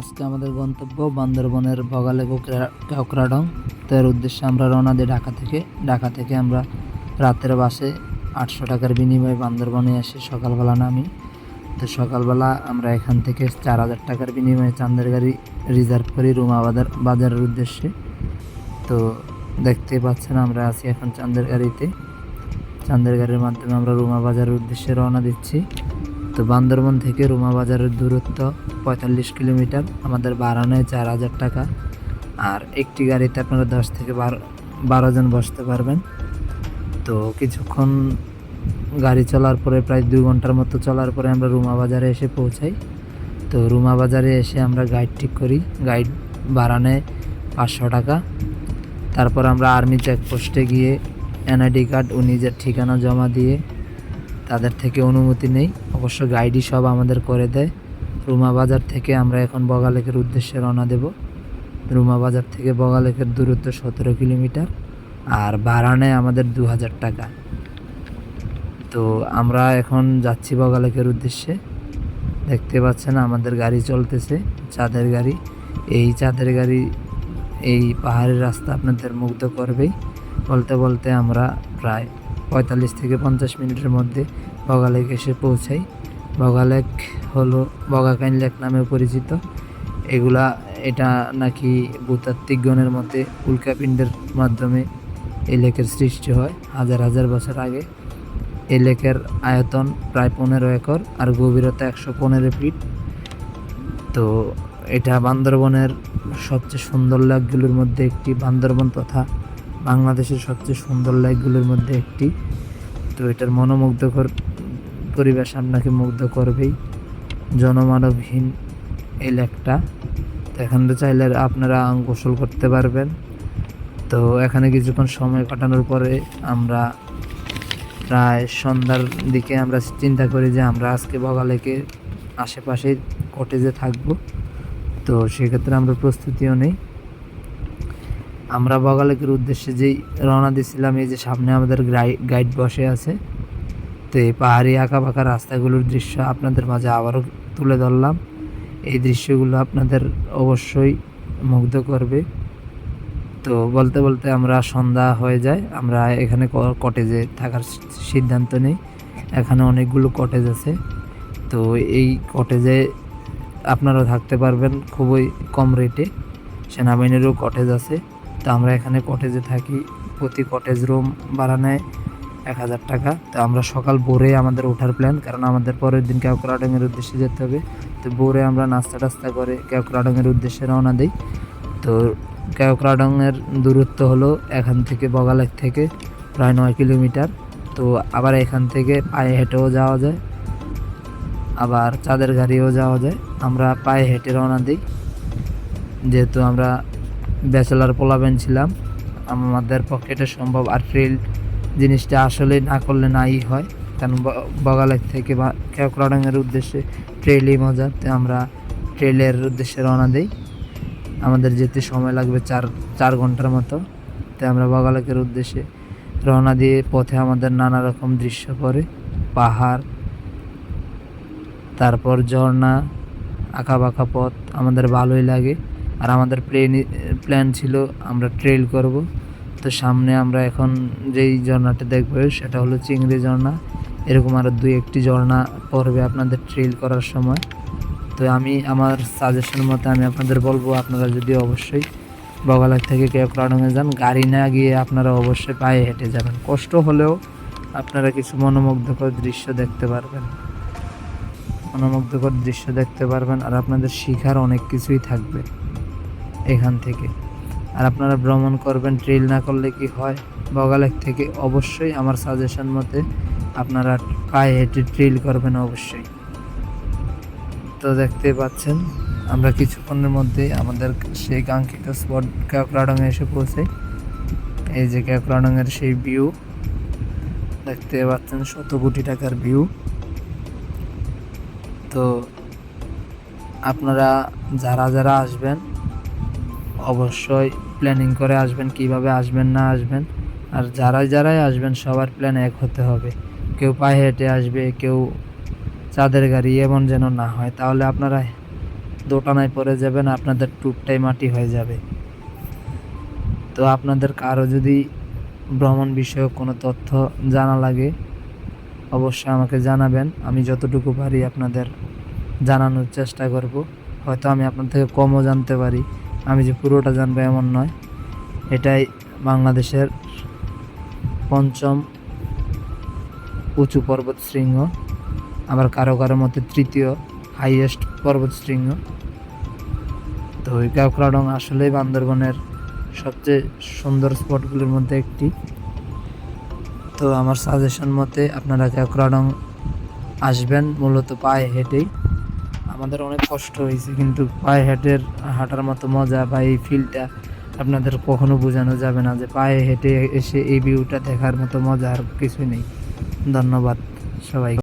আজকে আমাদের গন্তব্য বান্দরবনের বগালে তো এর উদ্দেশ্যে আমরা রওনা দিই ঢাকা থেকে। ঢাকা থেকে আমরা রাতের বাসে আটশো টাকার বিনিময়ে বান্দরবনে এসে সকালবেলা নামি। তো সকালবেলা আমরা এখান থেকে চার হাজার টাকার বিনিময়ে চান্দের গাড়ি রিজার্ভ করি রুমা বাজার বাজারের উদ্দেশ্যে। তো দেখতে পাচ্ছেন আমরা আছি এখন চান্দের গাড়িতে। চান্দের গাড়ির মাধ্যমে আমরা রুমা বাজারের উদ্দেশ্যে রওনা দিচ্ছি। তো বান্দরবন থেকে রুমা বাজারের দূরত্ব পঁয়তাল্লিশ কিলোমিটার, আমাদের ভাড়া নেয় চার হাজার টাকা। আর একটি গাড়িতে আপনারা দশ থেকে বারো বারো জন বসতে পারবেন। তো কিছুক্ষণ গাড়ি চলার পরে, প্রায় দুই ঘণ্টার মতো চলার পরে আমরা রুমা বাজারে এসে পৌঁছাই। তো রুমা বাজারে এসে আমরা গাইড ঠিক করি। গাইড ভাড়া নেয় পাঁচশো টাকা। তারপর আমরা আর্মি চেকপোস্টে গিয়ে এনআইডি কার্ড ও নিজের ঠিকানা জমা দিয়ে, তাদের থেকে অনুমতি নেই। অবশ্য গাইডই সব আমাদের করে দেয়। রুমা বাজার থেকে আমরা এখন বগালেকের উদ্দেশ্যে রওনা দেব। রুমা বাজার থেকে বগালেকের দূরত্ব সতেরো কিলোমিটার আর নেয় আমাদের দু হাজার টাকা। তো আমরা এখন যাচ্ছি বগালেকের উদ্দেশ্যে। দেখতে পাচ্ছেন আমাদের গাড়ি চলতেছে, চাঁদের গাড়ি। এই চাঁদের গাড়ি এই পাহাড়ের রাস্তা আপনাদের মুগ্ধ করবেই। বলতে বলতে আমরা প্রায় পঁয়তাল্লিশ থেকে পঞ্চাশ মিনিটের মধ্যে বগালেক এসে পৌঁছাই। বগালেক হলো বগাকাইন লেক নামে পরিচিত। এগুলা, এটা নাকি ভূতাত্ত্বিকগণের মতে উল্কাপিণ্ডের মাধ্যমে এই লেকের সৃষ্টি হয় হাজার হাজার বছর আগে। এই লেকের আয়তন প্রায় পনেরো একর আর গভীরতা একশো পনেরো ফিট। তো এটা বান্দরবনের সবচেয়ে সুন্দর লেকগুলোর মধ্যে একটি বান্দরবন তথা বাংলাদেশের সবচেয়ে সুন্দর লেকগুলোর মধ্যে একটি। তো এটার মনোমুগ্ধকর পরিবেশ আপনাকে মুগ্ধ করবেই। জনমানবহীন এই তো এখানে চাইলে আপনারা গোসল করতে পারবেন। তো এখানে কিছুক্ষণ সময় কাটানোর পরে আমরা প্রায় সন্ধ্যার দিকে আমরা চিন্তা করি যে আমরা আজকে বগালেকে আশেপাশে কটেজে থাকব। তো সেক্ষেত্রে আমরা প্রস্তুতিও নেই। আমরা বগালেকের উদ্দেশ্যে যেই রওনা দিয়েছিলাম এই যে সামনে আমাদের গাইড বসে আছে। তো এই পাহাড়ি আঁকা বাঁকা রাস্তাগুলোর দৃশ্য আপনাদের মাঝে আবারও তুলে ধরলাম। এই দৃশ্যগুলো আপনাদের অবশ্যই মুগ্ধ করবে। তো বলতে বলতে আমরা সন্ধ্যা হয়ে যায়। আমরা এখানে কটেজে থাকার সিদ্ধান্ত নিই। এখানে অনেকগুলো কটেজ আছে। তো এই কটেজে আপনারা থাকতে পারবেন খুবই কম রেটে। সেনাবাহিনীরও কটেজ আছে। তো আমরা এখানে কটেজে থাকি। প্রতি কটেজ রুম ভাড়া নেয় এক হাজার টাকা। তো আমরা সকাল ভোরে আমাদের ওঠার প্ল্যান কারণ আমাদের পরের দিন ক্যাকরাডংয়ের উদ্দেশ্যে যেতে হবে। তো ভোরে আমরা নাস্তা টাস্তা করে ক্যাকরাডংয়ের উদ্দেশ্যে রওনা দিই। তো ক্যাকরাডংয়ের দূরত্ব হলো এখান থেকে বগালেক থেকে প্রায় নয় কিলোমিটার। তো আবার এখান থেকে পায়ে হেঁটেও যাওয়া যায়, আবার চাঁদের গাড়িও যাওয়া যায়। আমরা পায়ে হেঁটে রওনা দিই। যেহেতু আমরা ব্যাচেলার পোলাবেন ছিলাম, আমাদের পকেটে সম্ভব আর ট্রেল জিনিসটা আসলে না করলে নাই হয়। কারণ বগালেক থেকে বা কেওক্রাডাঙ্গের উদ্দেশ্যে ট্রেলই মজা তো আমরা ট্রেলের উদ্দেশ্যে রওনা দিই। আমাদের যেতে সময় লাগবে চার চার ঘণ্টার মতো। তো আমরা বগালেকের উদ্দেশ্যে রওনা দিয়ে পথে আমাদের নানা রকম দৃশ্য পড়ে। পাহাড়, তারপর ঝর্ণা আঁকা বাঁকা পথ, আমাদের ভালোই লাগে। আর আমাদের প্লেন, প্ল্যান ছিল আমরা ট্রেল করব। তো সামনে আমরা এখন যেই ঝর্ণাটা দেখব সেটা হলো চিংড়ি ঝর্ণা। এরকম আরও দুই একটি ঝর্ণা পড়বে আপনাদের ট্রেল করার সময়। তো আমি আমার সাজেশন মতে আমি আপনাদের বলব, আপনারা যদি অবশ্যই বগালাক থেকে কেউ ক্রাডঙে যান, গাড়ি না গিয়ে আপনারা অবশ্যই পায়ে হেঁটে যাবেন। কষ্ট হলেও আপনারা কিছু মনোমুগ্ধকর দৃশ্য দেখতে পারবেন। মনোমুগ্ধকর দৃশ্য দেখতে পারবেন আর আপনাদের শিখার অনেক কিছুই থাকবে এখান থেকে। আর আপনারা ভ্রমণ করবেন ট্রেল না করলে কি হয়? বগালেক থেকে অবশ্যই আমার সাজেশন মতে আপনারা পায়ে হেঁটে ট্রেল করবেন অবশ্যই। তো দেখতে পাচ্ছেন, আমরা কিছুক্ষণের মধ্যে আমাদের সেই কাঙ্ক্ষিত স্পট ক্যাকরাডঙে এসে পৌঁছে। এই যে ক্যাকরাডঙের সেই ভিউ দেখতে পাচ্ছেন শত কোটি টাকার ভিউ তো আপনারা যারা যারা আসবেন, অবশ্যই প্ল্যানিং করে আসবেন, কীভাবে আসবেন, না আসবেন। আর যারাই যারাই আসবেন, সবার প্ল্যান এক হতে হবে। কেউ পায়ে হেঁটে আসবে, কেউ চাঁদের গাড়ি, এমন যেন না হয়। তাহলে আপনারা দোটানায় পড়ে যাবেন, আপনাদের টুকটাই মাটি হয়ে যাবে। তো আপনাদের কারও যদি ভ্রমণ বিষয়ক কোনো তথ্য জানা লাগে, অবশ্যই আমাকে জানাবেন। আমি যতটুকু পারি আপনাদের জানানোর চেষ্টা করব। হয়তো আমি আপনার থেকে কমও জানতে পারি। আমি যে পুরোটা জানব এমন নয়। এটাই বাংলাদেশের পঞ্চম উঁচু পর্বত শৃঙ্গ, আবার কারও কারও মতে তৃতীয় হাইয়েস্ট পর্বত শৃঙ্গ। তো ওই কাউকড়াডং আসলেই বান্দরবনের সবচেয়ে সুন্দর স্পটগুলির মধ্যে একটি। তো আমার সাজেশন মতে আপনারা কাউকড়াডং আসবেন, মূলত পায়ে হেঁটেই। আমাদের অনেক কষ্ট হয়েছে, কিন্তু পায়ে হেঁটের হাঁটার মতো মজা বা এই ফিলটা আপনাদের কখনো বোঝানো যাবে না যে পায়ে হেঁটে এসে এই ভিউটা দেখার মতো মজা আর কিছুই নেই। ধন্যবাদ সবাই